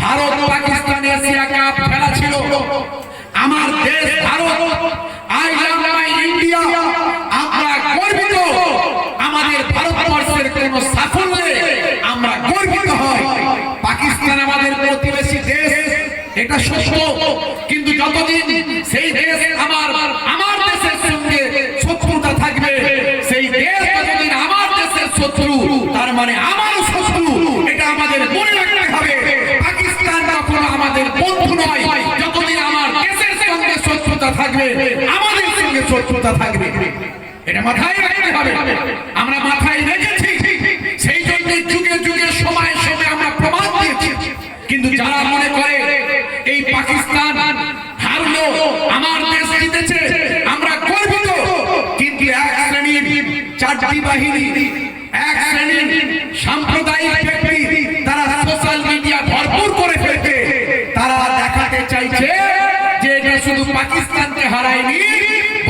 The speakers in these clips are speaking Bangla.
ভারত পাকিস্তান এশিয়া কাপ খেলা ছিল। আমার দেশ Bharat I love my India. আমরা গর্বিত। আমাদের ভারতবর্ষের কোন সাফল্যে আমরা গর্বিত হয় পাকিস্তান আমাদের প্রতিবেশী দেশ, এটা সত্য। কিন্তু যতদিন সেই দেশ আমার আমার দেশের সঙ্গে শত্রুতা থাকবে, সেই দেশ যতদিন আমার দেশের শত্রু, তার মানে থাকবে, আমাদের সঙ্গে শত্রুতা থাকবে। এটা মাথায় রাখতে হবে। আমরা মাথায় রেখেছি। সেই জন্য যুগে যুগে সময় সময় আমরা প্রমাণ দিয়েছি। কিন্তু যারা মনে করে, এই পাকিস্তান হারলো, আমার দেশ জিতেছে, আমরা গর্বিত। কিন্তু এক শ্রেণির চারটি বাহিনী, এক শ্রেণির সাম্প্রদায়িক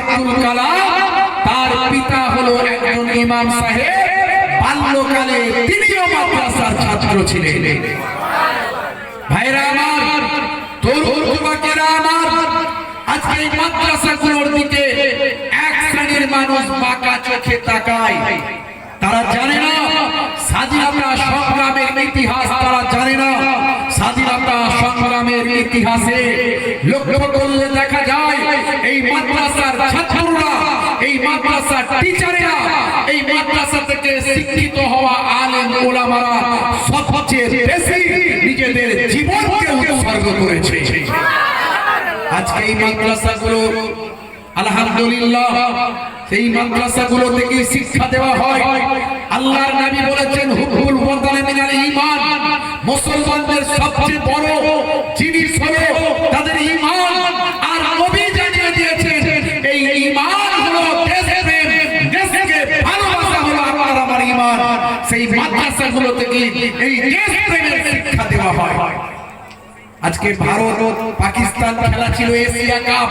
আব্দুল কালাম, তার পিতা হলো একজন ইমাম সাহেব। বাল্যকালে তিনিও মাদ্রাসার ছাত্র ছিলেন। ভাইরা আমার, তরুণ যুবকেরা আমার, আজকে এই মাদ্রাসাগুলোর দিকে এক শ্রেণির মানুষ চোখে তাকায়। তারা জানে না, স্বাধীনতা সংগ্রামের ইতিহাস তারা জানে না, স্বাধীনতা সংগ্রামের ইতিহাসে লক্ষ্য করলে দেখা সবচেয়ে আলহামদুলিল্লাহ, সেই মাদ্রাসাগুলো থেকে শিক্ষা দেওয়া হয়। আল্লাহর নবী বলেছেন হুবুল ওয়াতানে মিনাল ঈমান। মুসলমানদের সবচেয়ে বড় মাদ্রাসাগুলো থেকে এই দেশপ্রেমের শিক্ষা দেওয়া হয়। আজকে ভারত পাকিস্তান খেলা ছিল এশিয়া কাপ।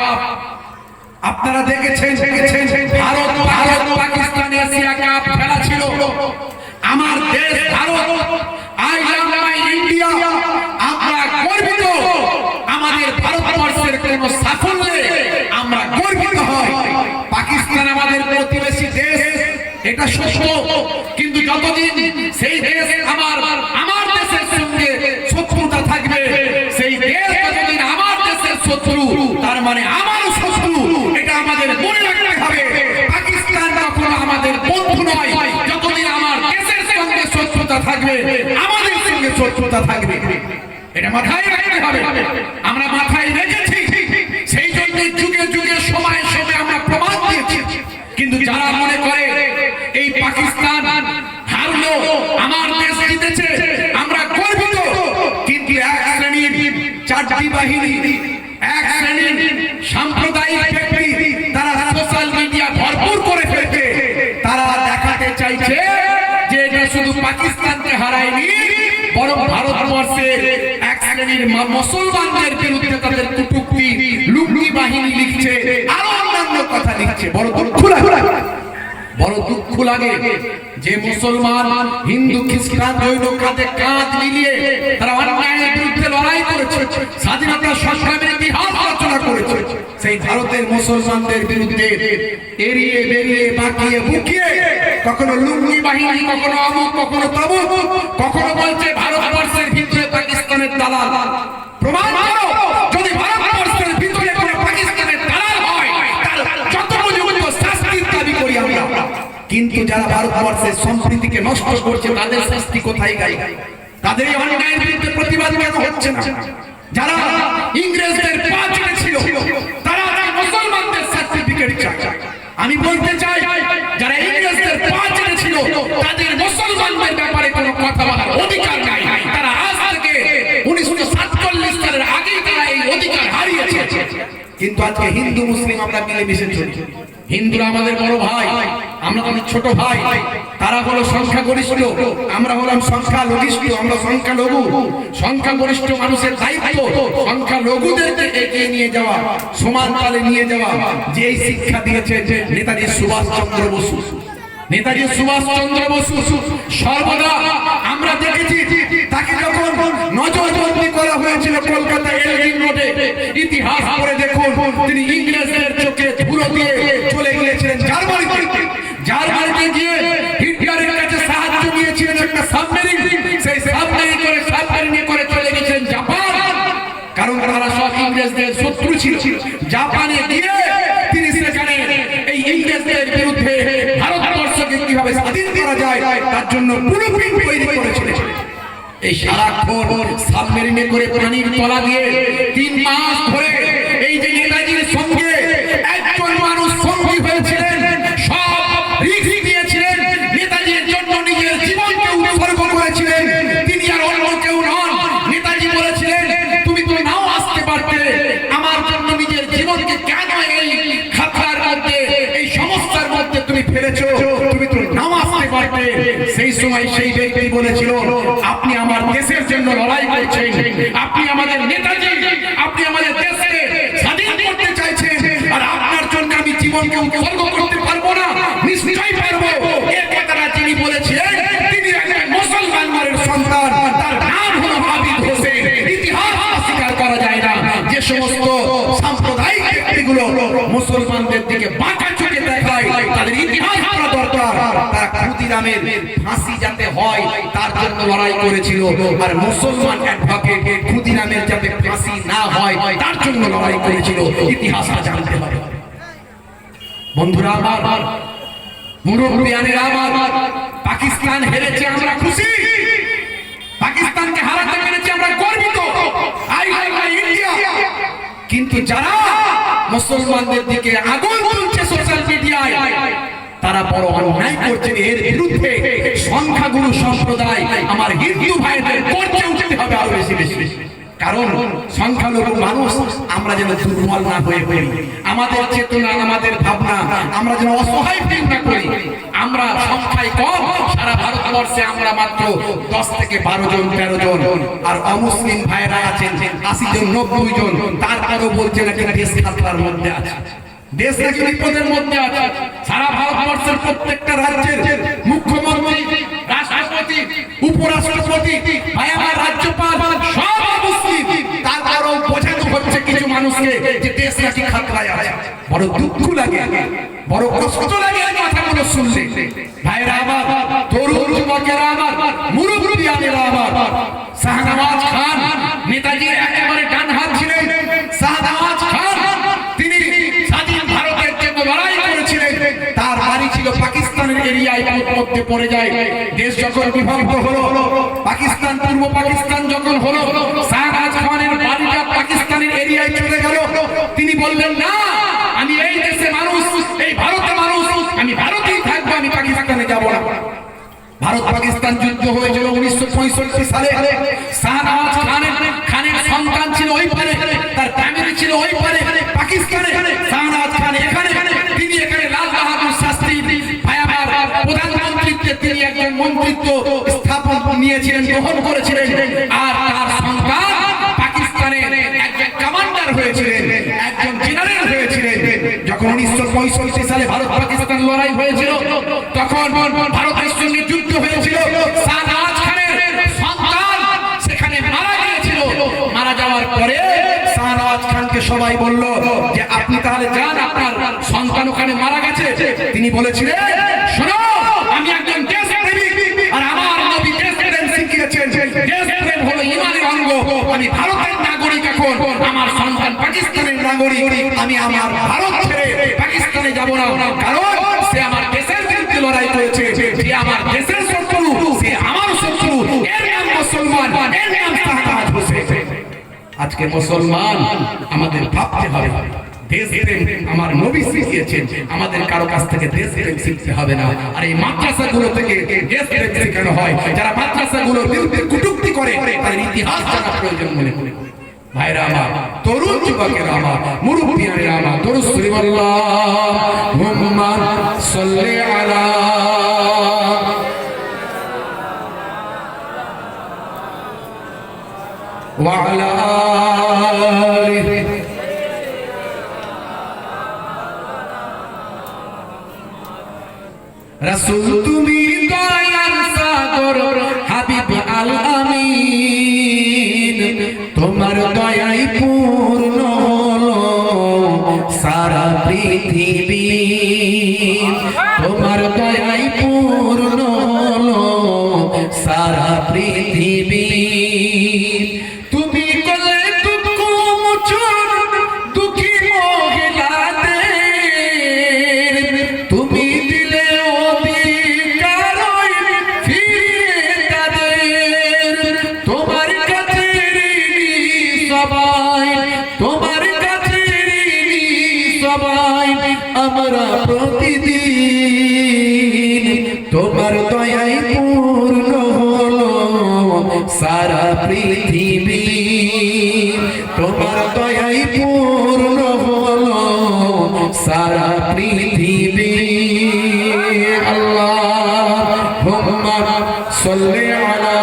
আপনারা দেখেছেন দেখেছেন, ভারত ভারত, পাকিস্তান, এশিয়া কাপ খেলা ছিল। আমার দেশ Bharat, I love my India. আমরা গর্বিত। আমাদের ভারতবর্ষের কোন সাফল্যে আমরা গর্বিত হয়। পাকিস্তান আমাদের প্রতিবেশী দেশ, এটা সত্য। কিন্তু যতদিন সেই দেশ আমার আমার দেশের সঙ্গে শত্রুতা থাকবে। সেই দেশ যতদিন আমার দেশের শত্রু, তার মানে আমারও শত্রু, এটা আমাদের মনে রাখতে হবে। পাকিস্তান আমাদের বন্ধু নয়। যতদিন আমার দেশের সঙ্গে শত্রুতা থাকবে, আমাদের সঙ্গে শত্রুতা থাকবে। এটা মাথায় রাখতে হবে। আমরা মাথায় রেখেছি। সেই জন্য যুগে যুগে সময় সময় আমরা প্রমাণ দিয়েছি। কিন্তু যারা মনে করে এই পাকিস্তান হারলো আমার দেশ জিতেছে আমরা গর্বিত কিন্তু এক শ্রেণির চারটি বাহিনী এক শ্রেণির সাম্প্রদায়িক ব্যক্তি, তারা সোশ্যাল মিডিয়া ভরপুর করে ফেলছে। তারা দেখাতে চাইছে যে এটা শুধু পাকিস্তানকে হারায়নি, বরং ভারতবর্ষের এক শ্রেণির মুসলমানদের বিরুদ্ধে তাদের কুটুক্তি লুঙ্গি বাহিনী লিখছে, আরও অন্যান্য কথা লিখছে। বড় দুঃখ বড় দুঃখ লাগে যে মুসলমান হিন্দু, খ্রিস্টান, জৈন কাঁধে কাঁধ মিলিয়ে তারা অন্যায়ের বিরুদ্ধে লড়াই করেছে, স্বাধীনতা সংগ্রামের ইতিহাস রচনা করেছে। সেই ভারতের মুসলমানদের বিরুদ্ধে এড়িয়ে বেরিয়ে বাকিয়ে বুকিয়ে কখনো লুঙ্গি বাহিনী, কখনো অমুক, কখনো তমুক, কখনো বলছে ভারতবর্ষের ভিতরে পাকিস্তানের দালাল। প্রমাণ করো। কে যারা ভারতবর্ষের সম্প্রীতিকে নষ্ট করছে, তাদের শাস্তি কোথায় গাই? তাদের এই অন্যায়ের বিরুদ্ধে প্রতিবাদ কেন হচ্ছে না? যারা ইংরেজদের পা ছিল তারা মুসলমানদের সার্টিফিকেট চায়। আমি বলতে চাই, যারা ইংরেজদের পা ছিল তাদের মুসলমানদের ব্যাপারে কোনো কথা বলার অধিকার নাই। তারা আজ থেকে উনিশশো সাতচল্লিশ সালের আগেই তারা এই অধিকার হারিয়েছে। কিন্তু আজকে হিন্দু, মুসলিম আমরা মিলেমিশে চলছি হিন্দুরা আমাদের বড় ভাই। আমরা তাদের ছোট ভাই, তারা হলো সংখ্যাগরিষ্ঠ, আমরা হলাম সংখ্যা লঘিষ্ঠ আমরা সংখ্যা লঘু সংখ্যা গরিষ্ঠ মানুষের দায়িত্ব সংখ্যা লঘুদেরকে এগিয়ে নিয়ে যাওয়া, সমান তালে নিয়ে যাওয়া। যে শিক্ষা দিয়েছে নেতাজি সুভাষ চন্দ্র বসু। নেতাজি সুভাষ চন্দ্র বসু, সর্বদা আমরা দেখেছি, তাকে যখন নজরবন্দি করা হয়েছিল কলকাতা এলগিন রোডে ইতিহাস পড়ে দেখুন, তিনি ইংরেজদের চোখে ধুলো দিয়ে চলে গিয়েছিলেন। ছিল। জাপানে গিয়ে তিনি সেখানে এই ইংরেজদের বিরুদ্ধে ভারতবর্ষকে কীভাবে স্বাধীন করা যায়, তার জন্য ব্লুপ্রিন্ট তৈরি করেছিলেন। এই সারাক্ষণ সাবমেরিনে করে পানির তলা দিয়ে তিন মাস ধরে সময় সেই ব্যক্তি বলেছিল, আপনি আমার দেশের জন্য লড়াই করছেন। আপনি আমাদের নেতাজি, আপনি আমাদের দেশকে স্বাধীন করতে চাইছেন। আর আপনার জন্য আমি জীবনকে উৎসর্গ ফাঁসি যাতে হয়, তার জন্য লড়াই করেছিল। আর মুসলমান ক্ষুদিরামের যাতে ফাঁসি না হয়, তার জন্য লড়াই করেছিল। জানতে হবে বন্ধুরা পাকিস্তান হেরেছে, আমরা খুশি। পাকিস্তানকে হারাতে পেরেছি, আমরা গর্বিত। কিন্তু যারা মুসলমানদের দিকে আগুন তুলছে সোশ্যাল মিডিয়ায় তারা বড় অন্যায় করছেন, এর বিরুদ্ধে সংখ্যাগুরু সম্প্রদায় আমার হিন্দু ভাইদের করতে উঠতে হবে আরও বেশি বেশি কারণ সংখ্যালঘু মানুষ, আমরা যেন দুর্বল না হয়ে পড়ি। আমাদের চেতনা, আমাদের ভাবনা, আমরা যেন অসহায় ফিল না করি আমরা সংখ্যায় কম, সারা ভারতবর্ষে আমরা মাত্র দশ থেকে বারো জন, তেরো জন। আর অমুসলিম ভাইরা আছেন, আশি জন, নব্বই জন। তারপরেও বলছে নাকি দেশ খাতরার মধ্যে আছে। দেশ নাকি বিপদের মধ্যে আছে। সারা ভারতবর্ষের প্রত্যেকটা রাজ্যের মুখ্যমন্ত্রী, রাষ্ট্রপতি, উপরাষ্ট্রপতি রাজ্যপাল, সব মুসলিম তারপরেও বোঝানো হচ্ছে কিছু মানুষকে যে দেশ নাকি খাতরায় আছে। বড় দুঃখ লাগে, বড় কষ্ট লাগে এই কথাগুলো পাকিস্তানের এরিয়ায় মধ্যে পড়ে যায়। দেশ যখন বিভক্ত হলো, পাকিস্তান পূর্ব পাকিস্তান যখন হলো খানের বাড়িটা পাকিস্তানের এরিয়ায় চলে গেল। তিনি বললেন, না, আমি এই দেশে মানুষ, এই ভারতে মানুষ, আমি ভারতেই থাকব, আমি পাকিস্তানে যাব না। ভারত পাকিস্তান যুদ্ধ হয়েছিল উনিশশো পঁয়ষট্টি সালে। শাহনওয়াজ খানের খানের সন্তান ছিল ওই পারে, তার ফ্যামিলি ছিল ওই পারে, পাকিস্তানে স্থাপন নিয়েছিলেন, গ্রহণ করেছিলেন। আর তার সন্তান একজন কমান্ডার হয়েছিলেন, একজন জেনারেল হয়েছিলেন। যখন উনিশশো পঁয়ষট্টি সালে ভারত পাকিস্তান লড়াই হয়েছিল, তখন ভারতের সঙ্গে যুদ্ধ হয়েছিল। সবাই বলল যে, আপনি তাহলে যান, আপনার সন্তান ওখানে মারা গেছে। তিনি বলেছিলেন, শোনো আমি একজন দেশপ্রেমিক আর আমার নবী দেশপ্রেম শিখিয়েছেন দেশপ্রেম হলো ইমানের আমি ভারতের নাগরিক এখন। আমার সন্তান পাকিস্তানের নাগরিক। আমি আমার ভারত ছেড়ে পাকিস্তানে যাব না। কারণ সে আমার দেশের বিরুদ্ধে লড়াই করেছে। যে আমার দেশের শত্রু। সে আমার শত্রু। এর নাম মুসলমান। এর নাম শাহবাজ হোসেন। আজকে মুসলমান আমাদের ভাবতে হবে। দেশ প্রেম আমার নবী শিখিয়েছেন। আমাদের কারও কাছ থেকে দেশ প্রেম শিখতে হবে না। আর এই মাদ্রাসাগুলো থেকে দেশ প্রেম শেখানো হয়। যারা মাদ্রাসাগুলো বিরুদ্ধে কুটুক্তি করে, তাদের ইতিহাস জানা প্রয়োজন মনে করে। ভাইরা আমার, তরুণ যুবকেরা আমার, মুরুব্বিয়ানেরা আমার, তরুণ শ্রীবল্লাহুম্মা সাল্লি আলা ওয়া আলা রাসূল তুমি দয়ার সাগর হাবিব আল আমিন। তোমার দয়াই পূর্ণ সারা পৃথিবী। তোমার সারা পৃথিবী। আল্লাহ সাল্লি আলা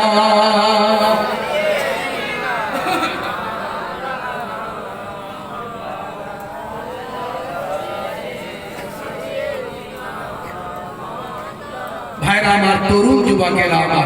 ভাইরা আমার তরুণ যুবকেরা আমার